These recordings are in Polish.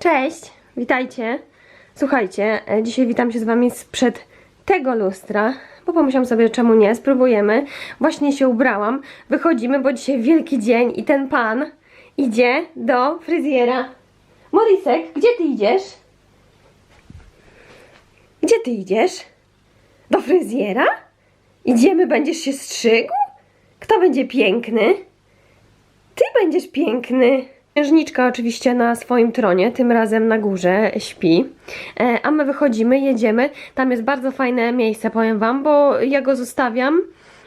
Cześć, witajcie. Słuchajcie, e, dzisiaj witam się z Wami sprzed tego lustra, bo pomyślałam sobie, czemu nie, spróbujemy. Właśnie się ubrałam, wychodzimy, bo dzisiaj wielki dzień i ten pan idzie do fryzjera. Morisek, gdzie ty idziesz? Gdzie ty idziesz? Do fryzjera? Idziemy, będziesz się strzygł? Kto będzie piękny? Ty będziesz piękny. Księżniczka oczywiście na swoim tronie, tym razem na górze śpi. E, a my wychodzimy, jedziemy. Tam jest bardzo fajne miejsce, powiem wam, bo ja go zostawiam.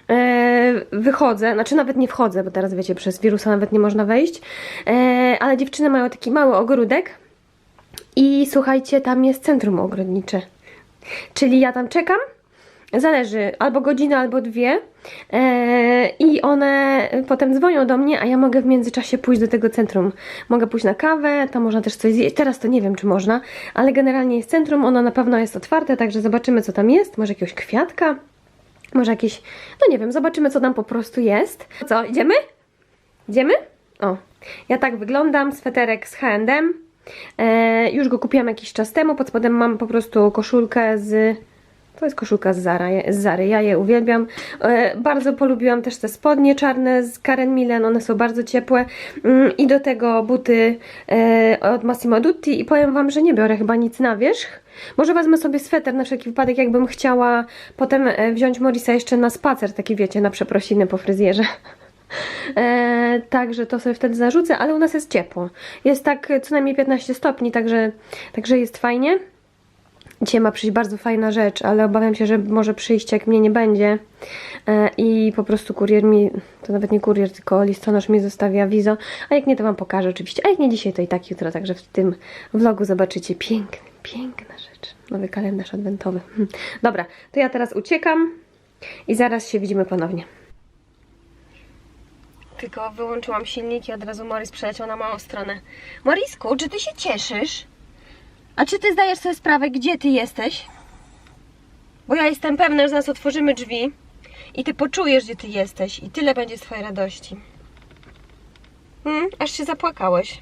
E, wychodzę, znaczy nawet nie wchodzę, bo teraz wiecie, przez wirusa nawet nie można wejść. E, ale dziewczyny mają taki mały ogródek. I słuchajcie, tam jest centrum ogrodnicze. Czyli ja tam czekam, zależy, albo godzinę, albo dwie e, i one potem dzwonią do mnie, a ja mogę w międzyczasie pójść do tego centrum. Mogę pójść na kawę, tam można też coś zjeść, teraz to nie wiem, czy można, ale generalnie jest centrum, ono na pewno jest otwarte, także zobaczymy, co tam jest, może jakiegoś kwiatka, może jakieś, no nie wiem, zobaczymy, co tam po prostu jest. Co, idziemy? Idziemy? O, ja tak wyglądam, sweterek z H&M, już go kupiłam jakiś czas temu, pod spodem mam po prostu koszulkę z to jest koszulka z, Zara, z Zary, ja je uwielbiam. E, bardzo polubiłam też te spodnie czarne z Karen Millen, one są bardzo ciepłe. Mm, I do tego buty e, od Massimo Dutti i powiem Wam, że nie biorę chyba nic na wierzch. Może wezmę sobie sweter na wszelki wypadek, jakbym chciała potem e, wziąć Morisa jeszcze na spacer, taki wiecie, na przeprosiny po fryzjerze. E, także to sobie wtedy zarzucę, ale u nas jest ciepło. Jest tak co najmniej 15 stopni, także, także jest fajnie. Dzisiaj ma przyjść bardzo fajna rzecz, ale obawiam się, że może przyjść jak mnie nie będzie e, i po prostu kurier mi, to nawet nie kurier, tylko listonosz mi zostawia wizo, a jak nie to Wam pokażę oczywiście, a jak nie dzisiaj to i tak jutro, także w tym vlogu zobaczycie piękny, piękna rzecz, nowy kalendarz adwentowy. Hm. Dobra, to ja teraz uciekam i zaraz się widzimy ponownie. Tylko wyłączyłam silnik i od razu Morris przeleciał na małą stronę. Morisku, czy Ty się cieszysz? A czy ty zdajesz sobie sprawę, gdzie ty jesteś? Bo ja jestem pewna, że zaraz otworzymy drzwi i ty poczujesz, gdzie ty jesteś i tyle będzie twojej radości. Hmm? Aż się zapłakałeś.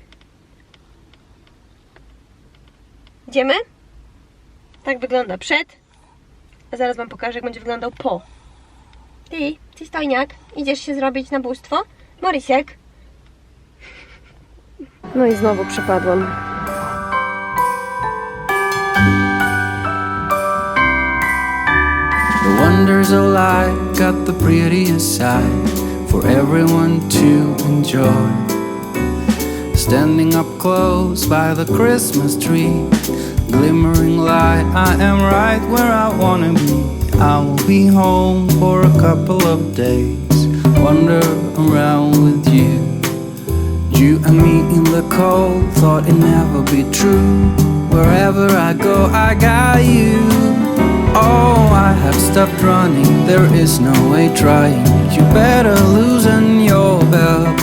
Idziemy? Tak wygląda przed, a zaraz wam pokażę, jak będzie wyglądał po. Ty, ty stojniak, idziesz się zrobić na bóstwo? Morisiek. No i znowu przepadłam. The wonders of life got the prettiest side for everyone to enjoy. Standing up close by the Christmas tree, glimmering light, I am right where I wanna be. I will be home for a couple of days, wander around with you. You and me in the cold, thought it never be true. Wherever I go, I got you. Oh, I have stopped running, there is no way trying. You better loosen your belt.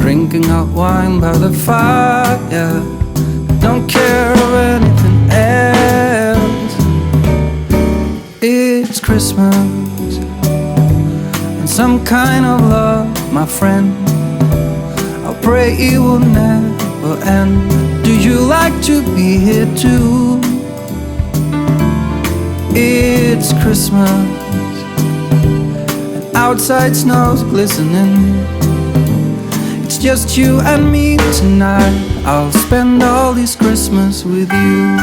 Drinking hot wine by the fire, don't care of anything else. It's Christmas, and some kind of love, my friend. I pray it will never end. Do you like to be here too? It's Christmas, outside snow's glistening. It's just you and me tonight. I'll spend all this Christmas with you.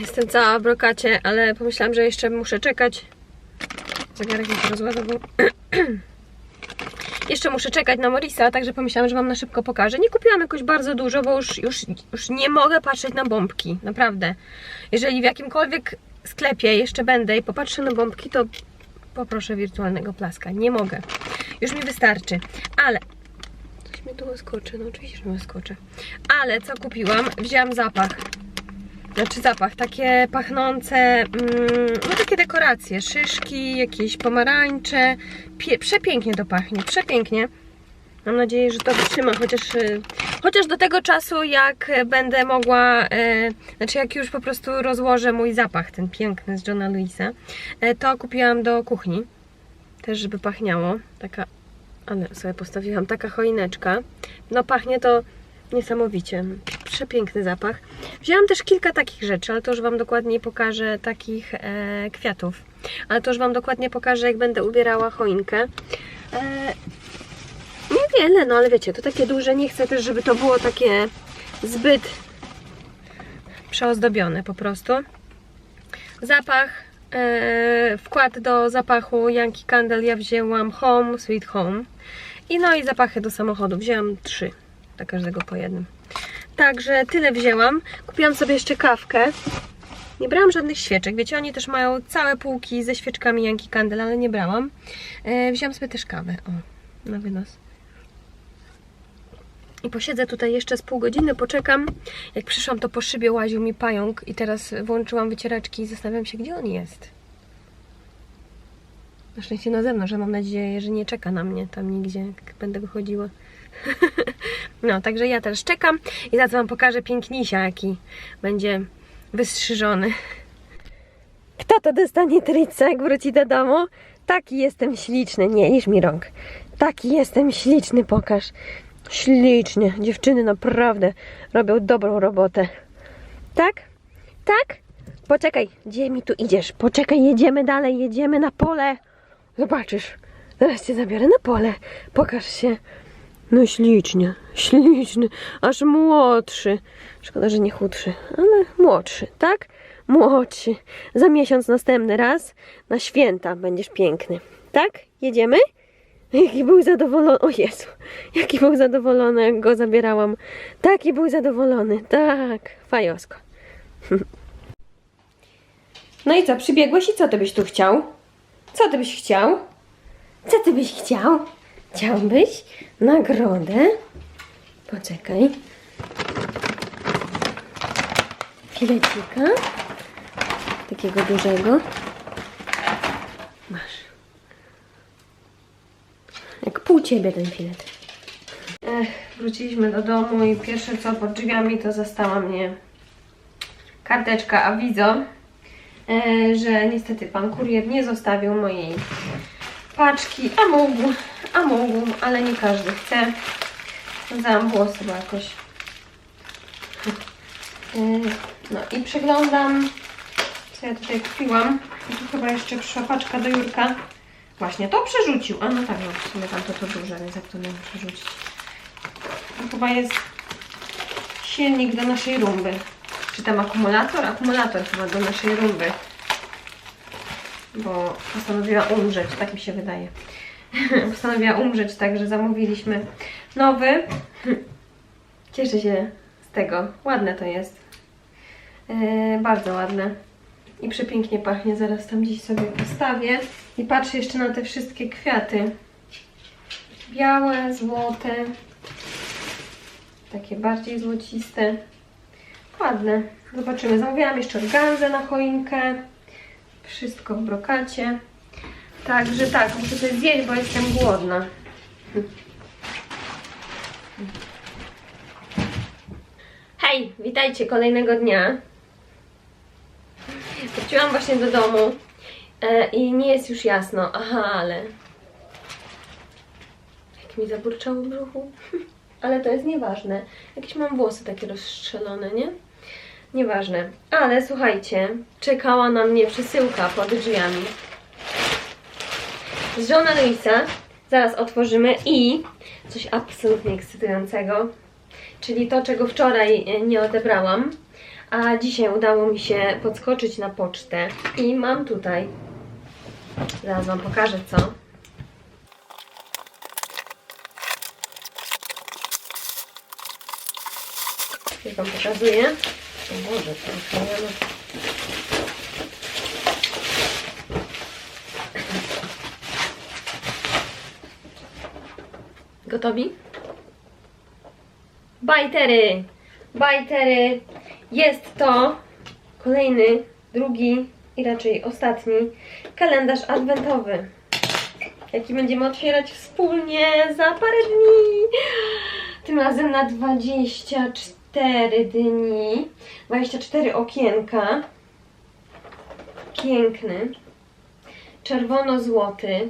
Jestem cała w brokacie, ale pomyślałam, że jeszcze muszę czekać. Zegarek mi się rozładował. jeszcze muszę czekać na Morisa, także pomyślałam, że Wam na szybko pokażę. Nie kupiłam jakoś bardzo dużo, bo już, już, już nie mogę patrzeć na bombki. Naprawdę. Jeżeli w jakimkolwiek sklepie jeszcze będę i popatrzę na bombki, to poproszę wirtualnego plaska. Nie mogę. Już mi wystarczy. Ale Coś mnie tu łaskoczy, no oczywiście, że mnie łaskoczy. Ale co kupiłam? Wzięłam zapach. Znaczy zapach, takie pachnące, mm, no takie dekoracje, szyszki, jakieś pomarańcze. Pie przepięknie to pachnie, przepięknie. Mam nadzieję, że to wytrzyma, chociaż, y, chociaż do tego czasu, jak będę mogła, y, znaczy jak już po prostu rozłożę mój zapach, ten piękny z Johna Louisa, y, to kupiłam do kuchni, też żeby pachniało, taka, ale sobie postawiłam, taka choineczka, no pachnie to niesamowicie, przepiękny zapach. Wzięłam też kilka takich rzeczy, ale to już Wam dokładniej pokażę, takich e, kwiatów, ale to już Wam dokładnie pokażę, jak będę ubierała choinkę. E, Niewiele, no ale wiecie, to takie duże, nie chcę też, żeby to było takie zbyt przeozdobione po prostu. Zapach, e, wkład do zapachu Yankee Candle ja wzięłam Home, Sweet Home. I no i zapachy do samochodu, wzięłam trzy, dla każdego po jednym. Także tyle wzięłam. Kupiłam sobie jeszcze kawkę. Nie brałam żadnych świeczek. Wiecie, oni też mają całe półki ze świeczkami Yankee Candle, ale nie brałam. E, wzięłam sobie też kawę. O, na wynos. I posiedzę tutaj jeszcze z pół godziny, poczekam. Jak przyszłam, to po szybie łaził mi pająk i teraz włączyłam wycieraczki i zastanawiam się, gdzie on jest. Na szczęście na zewnątrz, że mam nadzieję, że nie czeka na mnie tam nigdzie, jak będę wychodziła. no, także ja teraz czekam i zaraz Wam pokażę pięknisia, jaki będzie wystrzyżony. Kto to dostanie tryca, jak wróci do domu? Taki jestem śliczny, nie lisz mi rąk. Taki jestem śliczny, pokaż. Ślicznie. Dziewczyny naprawdę robią dobrą robotę. Tak? Tak? Poczekaj, gdzie mi tu idziesz? Poczekaj, jedziemy dalej, jedziemy na pole. Zobaczysz. Zaraz cię zabiorę na pole. Pokaż się. No ślicznie, śliczny, aż młodszy. Szkoda, że nie chudszy, ale młodszy, tak? Młodszy. Za miesiąc następny raz na święta będziesz piękny. Tak? Jedziemy? Jaki był zadowolony. O Jezu, jaki był zadowolony, jak go zabierałam. Taki był zadowolony. Tak, fajosko. No i co, przybiegłeś i co ty byś tu chciał? Co ty byś chciał? Co ty byś chciał? Chciałbyś nagrodę? Poczekaj. Filecika. Takiego dużego. Masz. Jak pół ciebie ten filet. Ech, wróciliśmy do domu i pierwsze co pod drzwiami to zastała mnie karteczka awizo, e, że niestety pan kurier nie zostawił mojej paczki, a mógł, a mógł, ale nie każdy chce. Związałam włosy, bo jakoś... E, No i przeglądam, co ja tutaj kupiłam. Tu chyba jeszcze przyszła paczka do Jurka. Właśnie, to przerzucił. A no tak, no w sumie tam to duże, więc jak to miałem przerzucić? To chyba jest silnik do naszej rumby. Czy tam akumulator? Akumulator chyba do naszej rumby. Bo postanowiła umrzeć, tak mi się wydaje. postanowiła umrzeć, także zamówiliśmy nowy. Cieszę się z tego. Ładne to jest. Yy, bardzo ładne. I przepięknie pachnie. Zaraz tam gdzieś sobie postawię. I patrzę jeszcze na te wszystkie kwiaty. Białe, złote. Takie bardziej złociste. Ładne. Zobaczymy. Zamówiłam jeszcze organzę na choinkę. Wszystko w brokacie. Także tak, muszę coś zjeść, bo jestem głodna. Hej, witajcie kolejnego dnia. Wróciłam właśnie do domu e, i nie jest już jasno. Aha, ale... Jak mi zaburczało w brzuchu. Ale to jest nieważne. Jakieś mam włosy takie rozstrzelone, nie? Nieważne. Ale słuchajcie, czekała na mnie przesyłka pod drzwiami. Z żona Luisa. Zaraz otworzymy i coś absolutnie ekscytującego. Czyli to, czego wczoraj e, nie odebrałam. A dzisiaj udało mi się podskoczyć na pocztę i mam tutaj. Zaraz Wam pokażę co. Już Wam pokazuję. Boże. Gotowi? Bajtery! Bajtery! Jest to kolejny, drugi i raczej ostatni kalendarz adwentowy. jaki będziemy otwierać wspólnie za parę dni. Tym razem na 24 dni. 24 okienka. Piękny. Czerwono-złoty.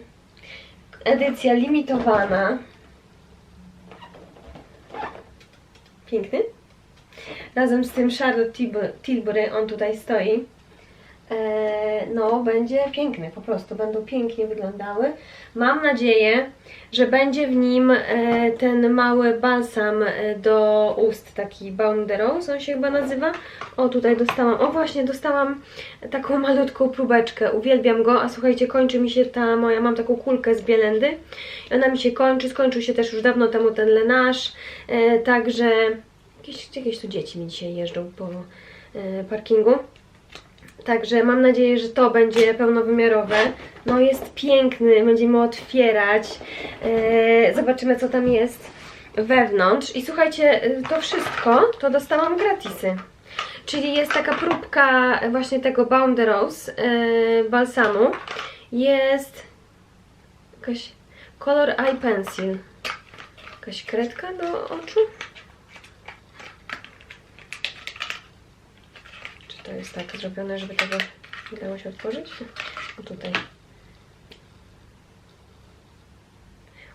Edycja limitowana. Piękny. Razem z tym Charlotte Tilbury, Tilbury on tutaj stoi. No, będzie piękny, po prostu będą pięknie wyglądały. Mam nadzieję, że będzie w nim e, ten mały balsam e, do ust, taki Baum de Rose, on się chyba nazywa. O, tutaj dostałam, o właśnie, dostałam taką malutką próbeczkę, uwielbiam go, a słuchajcie, kończy mi się ta moja, mam taką kulkę z Bielendy i ona mi się kończy, skończył się też już dawno temu ten lenaż, e, także jakieś, jakieś tu dzieci mi dzisiaj jeżdżą po e, parkingu. Także mam nadzieję, że to będzie pełnowymiarowe. No jest piękny, będziemy otwierać. E, zobaczymy co tam jest wewnątrz. I słuchajcie, e, to wszystko to dostałam gratisy. Czyli jest taka próbka właśnie tego Baum de Rose e, balsamu. Jest jakaś Color Eye Pencil. Jakaś kredka do oczu. To jest tak zrobione, żeby tego nie dało się otworzyć? O tutaj.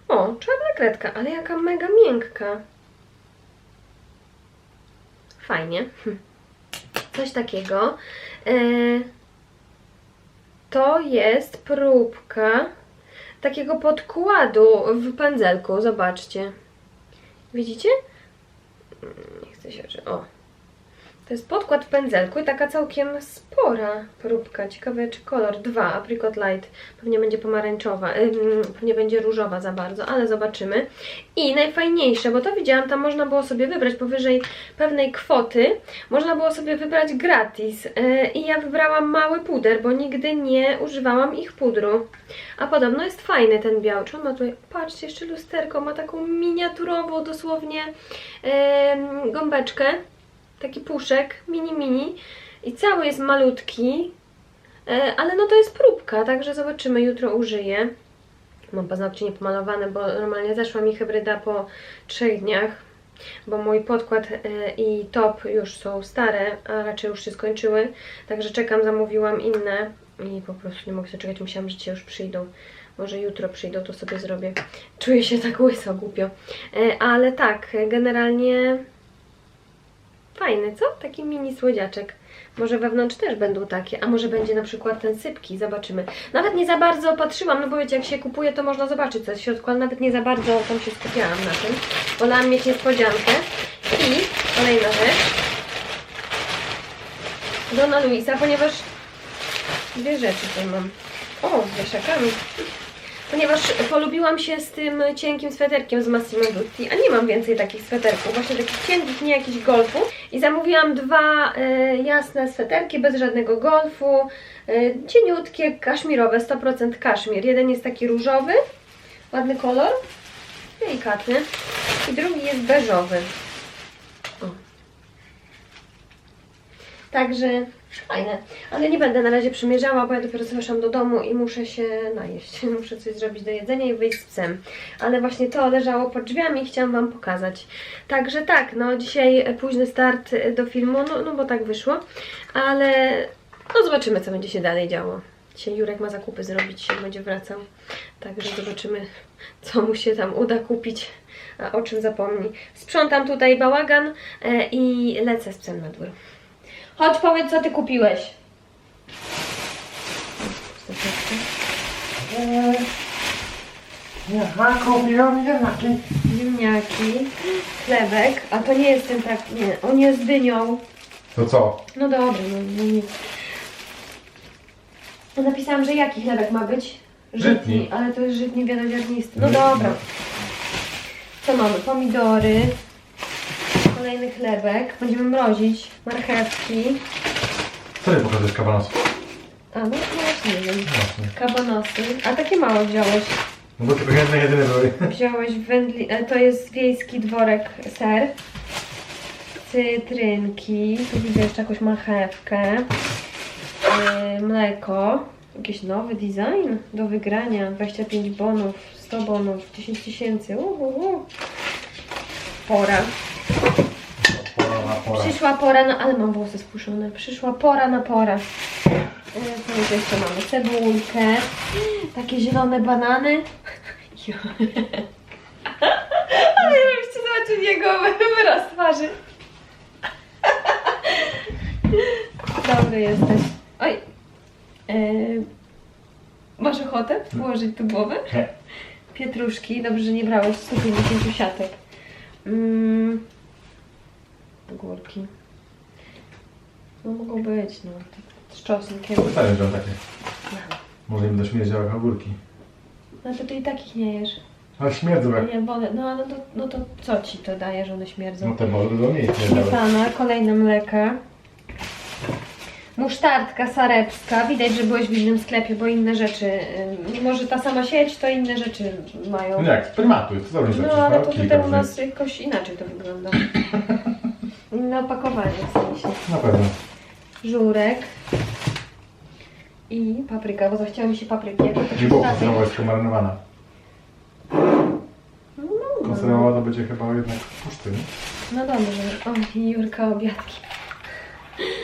O, czarna kredka, ale jaka mega miękka. Fajnie. Coś takiego. E, To jest próbka takiego podkładu w pędzelku. Zobaczcie. Widzicie? Nie chcę się... O. To jest podkład w pędzelku i taka całkiem spora próbka. Ciekawe czy kolor 2, apricot light. Pewnie będzie pomarańczowa, pewnie będzie różowa za bardzo, ale zobaczymy. I najfajniejsze, bo to widziałam, tam można było sobie wybrać powyżej pewnej kwoty, można było sobie wybrać gratis. Yy, I ja wybrałam mały puder, bo nigdy nie używałam ich pudru. A podobno jest fajny ten biały. Czy on ma tutaj, patrzcie, jeszcze lusterko, ma taką miniaturową dosłownie yy, gąbeczkę taki puszek, mini mini i cały jest malutki, e, ale no to jest próbka, także zobaczymy, jutro użyję. Mam paznokcie niepomalowane, bo normalnie zeszła mi hybryda po trzech dniach, bo mój podkład e, i top już są stare, a raczej już się skończyły, także czekam, zamówiłam inne i po prostu nie mogę się czekać, myślałam, że Cię już przyjdą. Może jutro przyjdą, to sobie zrobię. Czuję się tak łyso, głupio. E, Ale tak, generalnie Fajny, co? Taki mini słodziaczek. Może wewnątrz też będą takie, a może będzie na przykład ten sypki, zobaczymy. Nawet nie za bardzo patrzyłam, no bo wiecie, jak się kupuje, to można zobaczyć co jest w środku, ale nawet nie za bardzo tam się skupiałam na tym. Wolałam mieć niespodziankę. I kolejna rzecz. Dona Luisa, ponieważ dwie rzeczy tutaj mam. O, z wieszakami. Ponieważ polubiłam się z tym cienkim sweterkiem z Massimo Dutti, a nie mam więcej takich sweterków, właśnie takich cienkich, nie jakichś golfów. I zamówiłam dwa e, jasne sweterki bez żadnego golfu, e, cieniutkie, kaszmirowe, 100% kaszmir. Jeden jest taki różowy, ładny kolor, delikatny, i drugi jest beżowy. O. Także fajne, ale nie będę na razie przymierzała, bo ja dopiero weszłam do domu i muszę się najeść. Muszę coś zrobić do jedzenia i wyjść z psem. Ale właśnie to leżało pod drzwiami i chciałam Wam pokazać. Także tak, no dzisiaj późny start do filmu, no, no bo tak wyszło, ale no zobaczymy co będzie się dalej działo. Dzisiaj Jurek ma zakupy zrobić, jak będzie wracał. Także zobaczymy, co mu się tam uda kupić, a o czym zapomni. Sprzątam tutaj bałagan e, i lecę z psem na dwór. Chodź, powiedz, co ty kupiłeś. Aha, kupiłam ziemniaki. Ziemniaki, chlebek, a to nie jest ten tak, nie, on jest dynią. To co? No dobra, no, no nie. No napisałam, że jaki chlebek ma być? Żytni. ale to jest żytni wieloziarnisty. No dobra. Co mamy? Pomidory. Kolejny chlebek. Będziemy mrozić. Marchewki. Co ty pokazujesz kabanos? A, no właśnie, nie wiem. Właśnie. Kabanosy. A takie małe wziąłeś. No bo tylko jedne jedyne były. Wziąłeś wędli... e, To jest wiejski dworek ser. Cytrynki. Tu widzę jeszcze jakąś marchewkę. Yy, mleko. Jakiś nowy design do wygrania. 25 bonów, 100 bonów, 10 tysięcy. Uhuhu. Pora. Pora. Przyszła pora na... Ale mam włosy spuszczone. Przyszła pora na pora. E, Tu jeszcze mamy cebulkę. Takie zielone banany. Ale żebyście zobaczyli jego wyraz twarzy. Dobry jesteś. Oj. E, masz ochotę włożyć tu głowę? Pietruszki. Dobrze, że nie brałeś 150 siatek. Mm. Górki. No mogą być, no. Z czosnkiem. Zostawiam wziął takie. Może im do śmierdział jak ogórki. No to ty i takich nie jesz. Ale śmierdzą jak... Nie wolę. No ale to, no to co ci to daje, że one śmierdzą? No te może do śmierdziały. Śmietana, kolejne mleka. Musztardka sarepska. Widać, że byłeś w innym sklepie, bo inne rzeczy, y, mimo że ta sama sieć, to inne rzeczy mają. No jak, z primatu jest, to różnica. No przecież ale to tutaj u nas jakoś inaczej to wygląda. Inne opakowanie w sensie. Na pewno. Żurek. I papryka, bo zachciała mi się papryki. Jak to Nie było tylko marynowana. No, no. Konserwowa to będzie chyba jednak puszty, nie? No dobrze. O, Jurka obiadki.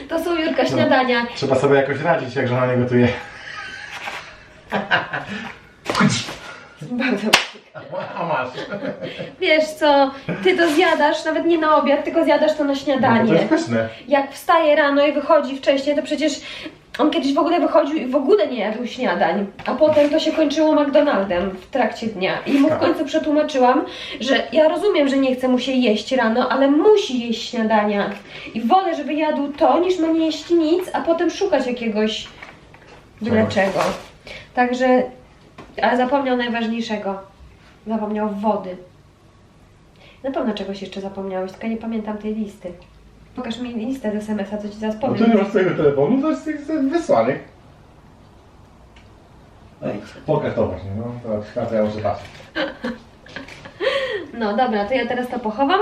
To są Jurka śniadania. Trzeba sobie jakoś radzić, jak żona nie gotuje. Bardzo. A masz. Wiesz co, ty to zjadasz nawet nie na obiad, tylko zjadasz to na No, to śniadanie. jest pyszne. Jak wstaje rano i wychodzi wcześniej, to przecież on kiedyś w ogóle wychodził i w ogóle nie jadł śniadań. A potem to się kończyło McDonaldem w trakcie dnia. I mu w Tak. końcu przetłumaczyłam, że ja rozumiem, że nie chce mu się jeść rano, ale musi jeść śniadania. I wolę, żeby jadł to, niż ma nie jeść nic, a potem szukać jakiegoś byle Czegoś. czego. Także, ale zapomniał najważniejszego. Zapomniał wody. Na pewno czegoś jeszcze zapomniałeś, tylko nie pamiętam tej listy. Pokaż mi listę z SMS-a, co ci zaraz No powiem. to nie masz swojego telefonu, to jest, jest wysłany. Pokaż to właśnie, no. To, to ja muszę patrzeć. No dobra, to ja teraz to pochowam.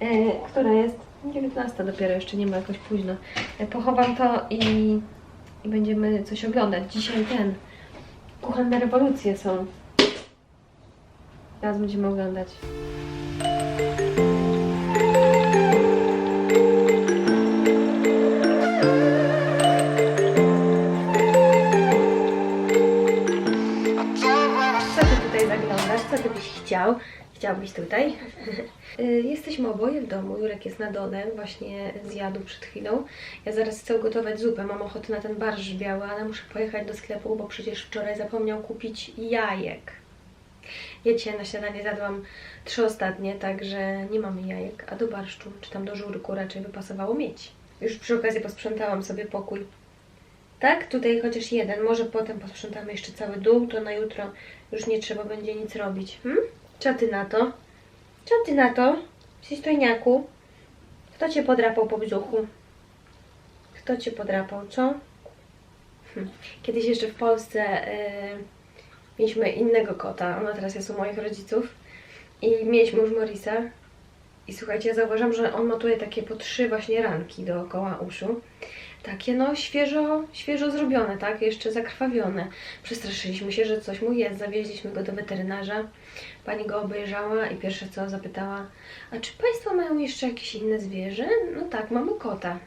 Yy, która jest 19 dopiero, jeszcze nie ma jakoś późno. Yy, pochowam to i, i będziemy coś oglądać. Dzisiaj ten. Kuchenne rewolucje są. Teraz będziemy oglądać. Co ty tutaj zaglądasz? Co ty byś chciał? Chciałbyś tutaj? Y, Jesteśmy oboje w domu. Jurek jest na dole, właśnie zjadł przed chwilą. Ja zaraz chcę ugotować zupę. Mam ochotę na ten barszcz biały, ale muszę pojechać do sklepu, bo przecież wczoraj zapomniał kupić jajek. Ja dzisiaj na śniadanie zjadłam trzy ostatnie, także nie mamy jajek, a do barszczu, czy tam do żurku raczej by pasowało mieć. Już przy okazji posprzątałam sobie pokój. Tak? Tutaj chociaż jeden. Może potem posprzątamy jeszcze cały dół, to na jutro już nie trzeba będzie nic robić. Hm? Co ty na to? Co ty na to? Przystojniaku? Kto cię podrapał po brzuchu? Kto cię podrapał, co? Hm. Kiedyś jeszcze w Polsce yy, mieliśmy innego kota. Ona teraz jest u moich rodziców. I mieliśmy już Morisa. I słuchajcie, ja zauważam, że on ma tutaj takie po trzy właśnie ranki dookoła uszu. Takie no świeżo, świeżo zrobione, tak? Jeszcze zakrwawione. Przestraszyliśmy się, że coś mu jest. Zawieźliśmy go do weterynarza. Pani go obejrzała i pierwsze co zapytała, a czy Państwo mają jeszcze jakieś inne zwierzę? No tak, mamy kota.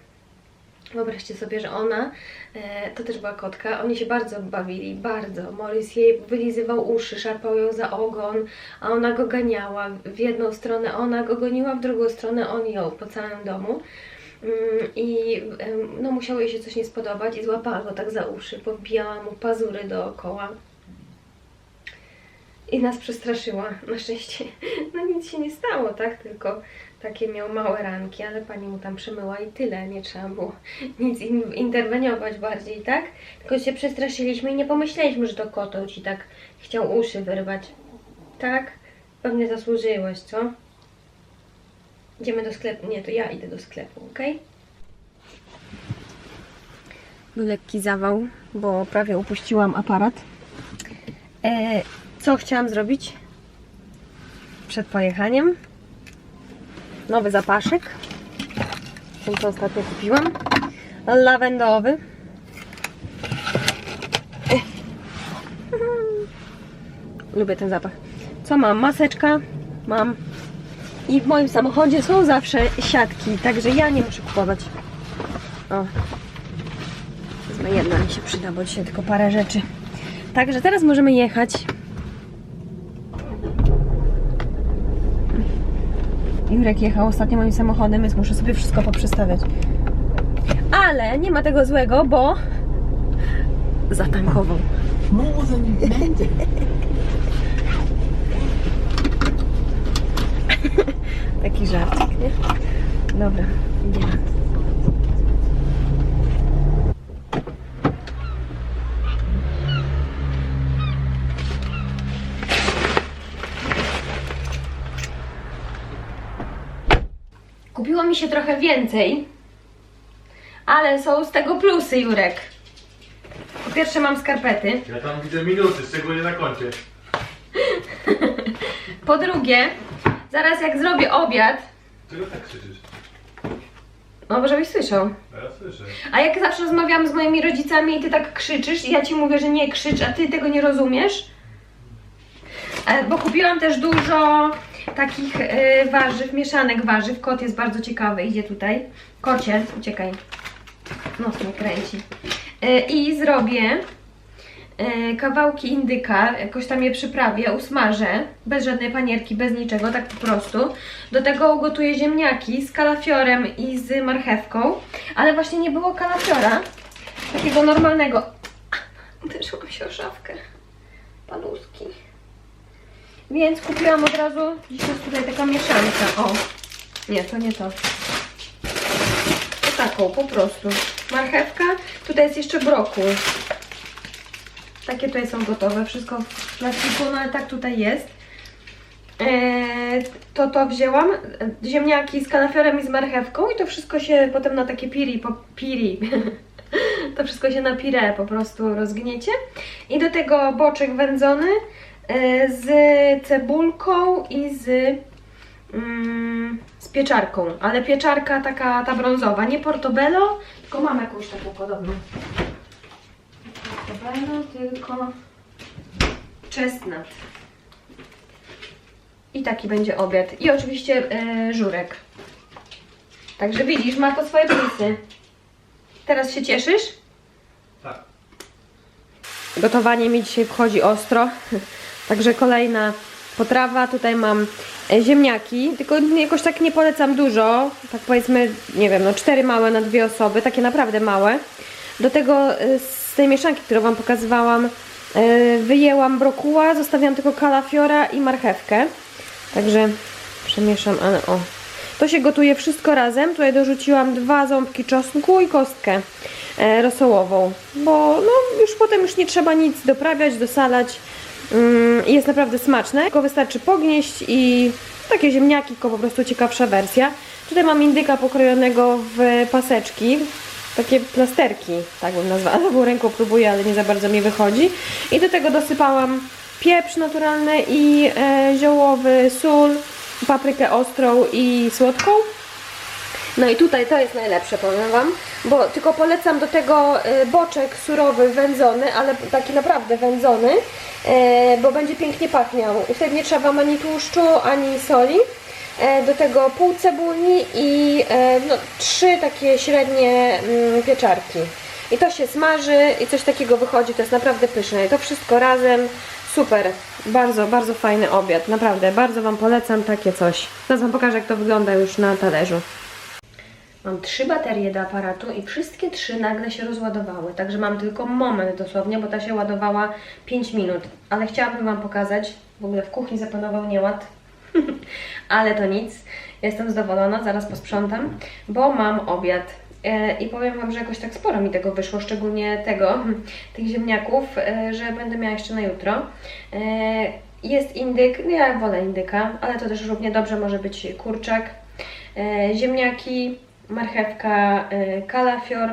Wyobraźcie sobie, że ona, e, to też była kotka, oni się bardzo bawili, bardzo. Morris jej wylizywał uszy, szarpał ją za ogon, a ona go ganiała w jedną stronę, ona go goniła, w drugą stronę on ją po całym domu. Mm, I no, musiało jej się coś nie spodobać i złapała go tak za uszy, pobijała mu pazury dookoła. I nas przestraszyła. Na szczęście no nic się nie stało, tak? Tylko takie miał małe ranki, ale pani mu tam przemyła i tyle. Nie trzeba było nic in, interweniować bardziej, tak? Tylko się przestraszyliśmy i nie pomyśleliśmy, że to koto ci tak chciał uszy wyrwać. Tak? Pewnie zasłużyłeś, co? Idziemy do sklepu. Nie, to ja idę do sklepu, ok? Był lekki zawał, bo prawie upuściłam aparat. E, co chciałam zrobić przed pojechaniem? nowy zapaszek. Ten, co ostatnio kupiłam. No, lawendowy. Lubię ten zapach. Co mam? Maseczka mam. I w moim samochodzie są zawsze siatki, także ja nie muszę kupować. O. Jedna mi się przyda, bo dzisiaj tylko parę rzeczy. Także teraz możemy jechać Jurek jechał ostatnio moim samochodem, więc muszę sobie wszystko poprzestawiać. Ale nie ma tego złego, bo zatankował. More than mending. Taki żarcik, nie? Dobra, idziemy. Kupiło mi się trochę więcej, ale są z tego plusy, Jurek. Po pierwsze mam skarpety, Ja tam widzę minuty, szczególnie na koncie. po drugie, zaraz jak zrobię obiad, Czego tak krzyczysz? no żebyś słyszał. Ja słyszę. A jak zawsze rozmawiam z moimi rodzicami i ty tak krzyczysz i ja ci mówię, że nie krzycz, a ty tego nie rozumiesz? E, Bo kupiłam też dużo takich e, warzyw, mieszanek warzyw. Kot jest bardzo ciekawy, idzie tutaj. Kocie, uciekaj. Nos mnie kręci. E, I zrobię e, kawałki indyka, jakoś tam je przyprawię, usmażę, bez żadnej panierki, bez niczego, tak po prostu. Do tego ugotuję ziemniaki z kalafiorem i z marchewką, ale właśnie nie było kalafiora, takiego normalnego. Uderzyłam się o szafkę. Paluski. Więc kupiłam od razu, dziś jest tutaj taka mieszanka, o. Nie, to nie to. To taką, po prostu. Marchewka, tutaj jest jeszcze brokuł. Takie tutaj są gotowe, wszystko w plastiku, no ale tak tutaj jest. Eee, to to wzięłam, ziemniaki z kalafiorem i z marchewką i to wszystko się potem na takie piri, po, piri, to wszystko się na pire po prostu rozgniecie. I do tego boczek wędzony z cebulką i z, mm, z pieczarką, ale pieczarka taka ta brązowa, nie portobello, tylko mam jakąś taką podobną. Portobello, tylko chestnut. I taki będzie obiad. I oczywiście e, żurek. Także widzisz, ma to swoje plusy. Teraz się cieszysz? Tak. Gotowanie mi dzisiaj wchodzi ostro. Także kolejna potrawa. Tutaj mam e, ziemniaki, tylko jakoś tak nie polecam dużo. Tak powiedzmy, nie wiem, no cztery małe na dwie osoby, takie naprawdę małe. Do tego e, z tej mieszanki, którą Wam pokazywałam, e, wyjęłam brokuła, zostawiam tylko kalafiora i marchewkę. Także przemieszam, ale o. To się gotuje wszystko razem. Tutaj dorzuciłam dwa ząbki czosnku i kostkę rosołową, bo no, już potem już nie trzeba nic doprawiać, dosalać. Mm, Jest naprawdę smaczne, tylko wystarczy pognieść i takie ziemniaki, tylko po prostu ciekawsza wersja. Tutaj mam indyka pokrojonego w paseczki, takie plasterki, tak bym nazwała, bo ręką próbuję, ale nie za bardzo mi wychodzi. I do tego dosypałam pieprz naturalny i e, ziołowy, sól, paprykę ostrą i słodką. No i tutaj to jest najlepsze, powiem Wam, bo tylko polecam do tego e, boczek surowy, wędzony, ale taki naprawdę wędzony, e, bo będzie pięknie pachniał. I wtedy nie trzeba Wam ani tłuszczu, ani soli. E, Do tego pół cebuli i no, trzy takie średnie mm, pieczarki. I to się smaży i coś takiego wychodzi, to jest naprawdę pyszne. I to wszystko razem, super, bardzo, bardzo fajny obiad, naprawdę, bardzo Wam polecam takie coś. Teraz Wam pokażę, jak to wygląda już na talerzu. Mam trzy baterie do aparatu i wszystkie trzy nagle się rozładowały, także mam tylko moment dosłownie, bo ta się ładowała 5 minut. Ale chciałabym Wam pokazać, w ogóle w kuchni zapanował nieład, ale to nic. Jestem zadowolona, zaraz posprzątam, bo mam obiad. E, I powiem Wam, że jakoś tak sporo mi tego wyszło, szczególnie tego, tych ziemniaków, e, że będę miała jeszcze na jutro. E, Jest indyk, no ja wolę indyka, ale to też równie dobrze może być kurczak. Ziemniaki, marchewka, e, kalafior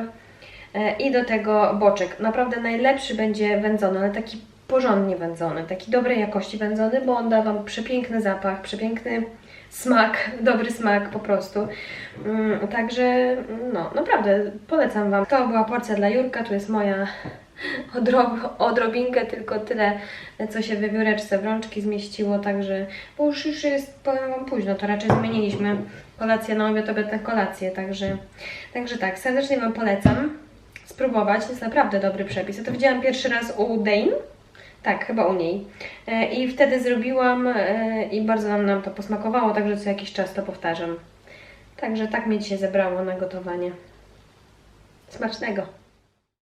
e, i do tego boczek. Naprawdę najlepszy będzie wędzony, ale taki porządnie wędzony, taki dobrej jakości wędzony, bo on da Wam przepiękny zapach, przepiękny smak, dobry smak po prostu. Mm, Także, no, naprawdę polecam Wam. To była porcja dla Jurka, tu jest moja odro odrobinkę, tylko tyle, co się w wiewióreczce w rączki zmieściło, także, bo już, już jest, powiem Wam, późno, to raczej zmieniliśmy kolację na obiad, obiad na kolację, także, także tak, serdecznie Wam polecam spróbować, jest naprawdę dobry przepis. Ja to widziałam pierwszy raz u Dane, tak, chyba u niej. E, I wtedy zrobiłam e, i bardzo nam, to posmakowało, także co jakiś czas to powtarzam. Także tak mnie dzisiaj zebrało na gotowanie. Smacznego!